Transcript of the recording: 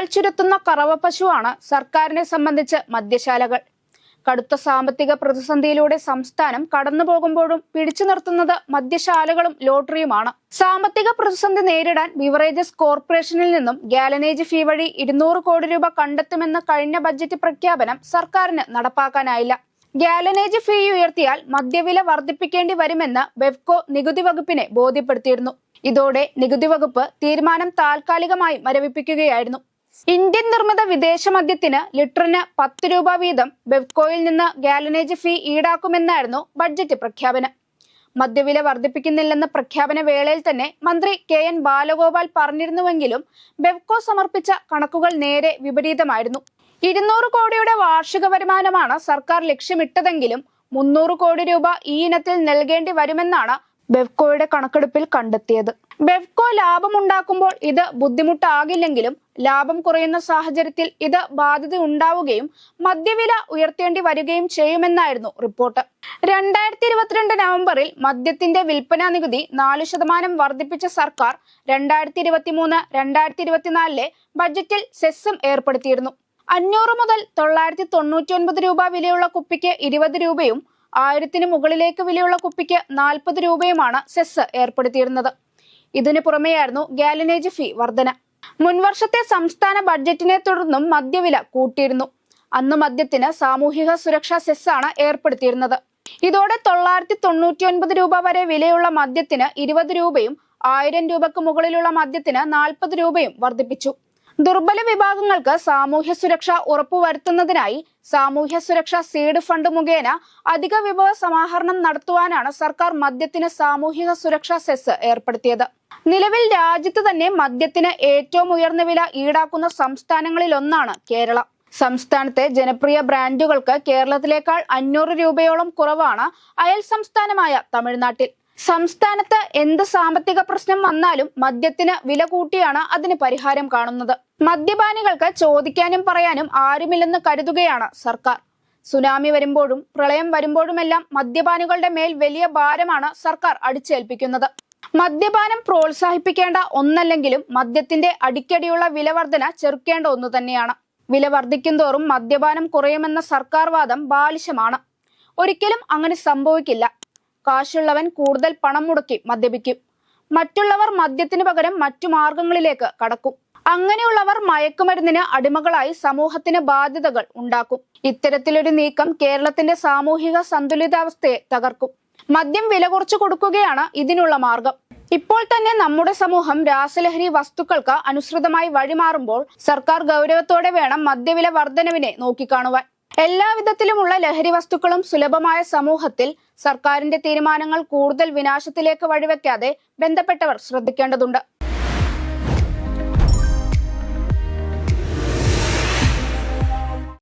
പാൽ ചുരത്തുന്ന കറവ പശുവാണ് സർക്കാരിനെ സംബന്ധിച്ച് മദ്യശാലകൾ. കടുത്ത സാമ്പത്തിക പ്രതിസന്ധിയിലൂടെ സംസ്ഥാനം കടന്നു പോകുമ്പോഴും പിടിച്ചു നിർത്തുന്നത് മദ്യശാലകളും ലോട്ടറിയുമാണ്. സാമ്പത്തിക പ്രതിസന്ധി നേരിടാൻ ബിവറേജസ് കോർപ്പറേഷനിൽ നിന്നും ഗാലനേജ് ഫീ വഴി ഇരുന്നൂറ് കോടി രൂപ കണ്ടെത്തുമെന്ന കഴിഞ്ഞ ബജറ്റ് പ്രഖ്യാപനം സർക്കാരിന് നടപ്പാക്കാനായില്ല. ഗാലനേജ് ഫീ ഉയർത്തിയാൽ മദ്യവില വർദ്ധിപ്പിക്കേണ്ടി വരുമെന്ന് ബെവ്കോ നികുതി വകുപ്പിനെ ബോധ്യപ്പെടുത്തിയിരുന്നു. ഇതോടെ നികുതി വകുപ്പ് തീരുമാനം താൽക്കാലികമായി മരവിപ്പിക്കുകയായിരുന്നു. ഇന്ത്യൻ നിർമ്മിത വിദേശ മദ്യത്തിന് ലിറ്ററിന് പത്ത് രൂപ വീതം ബെവ്കോയിൽ നിന്ന് ഗാലനേജ് ഫീ ഈടാക്കുമെന്നായിരുന്നു ബഡ്ജറ്റ് പ്രഖ്യാപനം. മദ്യവില വർദ്ധിപ്പിക്കുന്നില്ലെന്ന പ്രഖ്യാപന വേളയിൽ തന്നെ മന്ത്രി കെ എൻ ബാലഗോപാൽ പറഞ്ഞിരുന്നുവെങ്കിലും ബെവ്കോ സമർപ്പിച്ച കണക്കുകൾ നേരെ വിപരീതമായിരുന്നു. ഇരുന്നൂറ് കോടിയുടെ വാർഷിക വരുമാനമാണ് സർക്കാർ ലക്ഷ്യമിട്ടതെങ്കിലും മുന്നൂറ് കോടി രൂപ ഈ ഇനത്തിൽ നൽകേണ്ടി വരുമെന്നാണ് ബെവ്കോയുടെ കണക്കെടുപ്പിൽ കണ്ടെത്തിയത്. ബെവ്കോ ലാഭമുണ്ടാക്കുമ്പോൾ ഇത് ബുദ്ധിമുട്ടാകില്ലെങ്കിലും ലാഭം കുറയുന്ന സാഹചര്യത്തിൽ ഇത് ബാധ്യത ഉണ്ടാവുകയും മദ്യവില ഉയർത്തേണ്ടി വരികയും ചെയ്യുമെന്നായിരുന്നു റിപ്പോർട്ട്. രണ്ടായിരത്തി ഇരുപത്തിരണ്ട് നവംബറിൽ മദ്യത്തിന്റെ വിൽപ്പനാ നികുതി നാലു ശതമാനം വർദ്ധിപ്പിച്ച സർക്കാർ രണ്ടായിരത്തി ഇരുപത്തി മൂന്ന് രണ്ടായിരത്തി ഇരുപത്തിനാലിലെ ബജറ്റിൽ സെസ്സും ഏർപ്പെടുത്തിയിരുന്നു. അഞ്ഞൂറ് മുതൽ തൊള്ളായിരത്തി തൊണ്ണൂറ്റി ഒൻപത് രൂപ വിലയുള്ള കുപ്പിക്ക് ഇരുപത് രൂപയും ആയിരത്തിന് മുകളിലേക്ക് വിലയുള്ള കുപ്പിക്ക് നാൽപ്പത് രൂപയുമാണ് സെസ് ഏർപ്പെടുത്തിയിരുന്നത്. ഇതിനു പുറമെയായിരുന്നു ഗാലനേജ് ഫീ വർധന. മുൻവർഷത്തെ സംസ്ഥാന ബഡ്ജറ്റിനെ തുടർന്നും മദ്യവില കൂട്ടിയിരുന്നു. അന്ന് മദ്യത്തിന് സാമൂഹിക സുരക്ഷാ സെസ്സാണ് ഏർപ്പെടുത്തിയിരുന്നത്. ഇതോടെ തൊള്ളായിരത്തി തൊണ്ണൂറ്റി ഒൻപത് രൂപ വരെ വിലയുള്ള മദ്യത്തിന് ഇരുപത് രൂപയും ആയിരം രൂപക്ക് മുകളിലുള്ള മദ്യത്തിന് നാൽപ്പത് രൂപയും വർദ്ധിപ്പിച്ചു ദുർബല വിഭാഗങ്ങൾക്ക് സാമൂഹ്യ സുരക്ഷ ഉറപ്പുവരുത്തുന്നതിനായി സാമൂഹ്യ സുരക്ഷ സീഡ് ഫണ്ട് മുഖേന അധിക വിഭവ സമാഹരണം നടത്തുവാനാണ് സർക്കാർ മദ്യത്തിന് സാമൂഹിക സുരക്ഷാ സെസ് ഏർപ്പെടുത്തിയത്. നിലവിൽ രാജ്യത്ത് തന്നെ മദ്യത്തിന് ഏറ്റവും ഉയർന്ന വില ഈടാക്കുന്ന സംസ്ഥാനങ്ങളിലൊന്നാണ് കേരളം. സംസ്ഥാനത്തെ ജനപ്രിയ ബ്രാൻഡുകൾക്ക് കേരളത്തിലേക്കാൾ അഞ്ഞൂറ് രൂപയോളം കുറവാണ് അയൽ സംസ്ഥാനമായ തമിഴ്നാട്ടിൽ. സംസ്ഥാനത്ത് എന്ത് സാമ്പത്തിക പ്രശ്നം വന്നാലും മദ്യത്തിന് വില കൂട്ടിയാണ് അതിന് പരിഹാരം കാണുന്നത്. മദ്യപാനികൾക്ക് ചോദിക്കാനും പറയാനും ആരുമില്ലെന്ന് കരുതുകയാണ് സർക്കാർ. സുനാമി വരുമ്പോഴും പ്രളയം വരുമ്പോഴുമെല്ലാം മദ്യപാനികളുടെ മേൽ വലിയ ഭാരമാണ് സർക്കാർ അടിച്ചേൽപ്പിക്കുന്നത്. മദ്യപാനം പ്രോത്സാഹിപ്പിക്കേണ്ട ഒന്നല്ലെങ്കിലും മദ്യത്തിന്റെ അടിക്കടിയുള്ള വിലവർധന ചെറുക്കേണ്ട ഒന്നു തന്നെയാണ്. വില വർദ്ധിക്കുന്തോറും മദ്യപാനം കുറയുമെന്ന സർക്കാർ വാദം ബാലിശമാണ്. ഒരിക്കലും അങ്ങനെ സംഭവിക്കില്ല. കാശുള്ളവൻ കൂടുതൽ പണം മുടക്കി മദ്യപിക്കും. മറ്റുള്ളവർ മദ്യത്തിന് പകരം മറ്റു മാർഗങ്ങളിലേക്ക് കടക്കും. അങ്ങനെയുള്ളവർ മയക്കുമരുന്നിന് അടിമകളായി സമൂഹത്തിന് ബാധ്യതകൾ ഉണ്ടാക്കും. ഇത്തരത്തിലൊരു നീക്കം കേരളത്തിന്റെ സാമൂഹിക സന്തുലിതാവസ്ഥയെ തകർക്കും. മദ്യം വില കുറച്ചു കൊടുക്കുകയാണ് ഇതിനുള്ള മാർഗം. ഇപ്പോൾ തന്നെ നമ്മുടെ സമൂഹം രാസലഹരി വസ്തുക്കൾക്ക് അനുസൃതമായി വഴിമാറുമ്പോൾ സർക്കാർ ഗൗരവത്തോടെ വേണം മദ്യവില വർധനവിനെ നോക്കിക്കാണുവാൻ. എല്ലാവിധത്തിലുമുള്ള ലഹരി വസ്തുക്കളും സുലഭമായ സമൂഹത്തിൽ സർക്കാരിന്റെ തീരുമാനങ്ങൾ കൂടുതൽ വിനാശത്തിലേക്ക് വഴിവെക്കാതെ ബന്ധപ്പെട്ടവർ ശ്രദ്ധിക്കേണ്ടതുണ്ട്.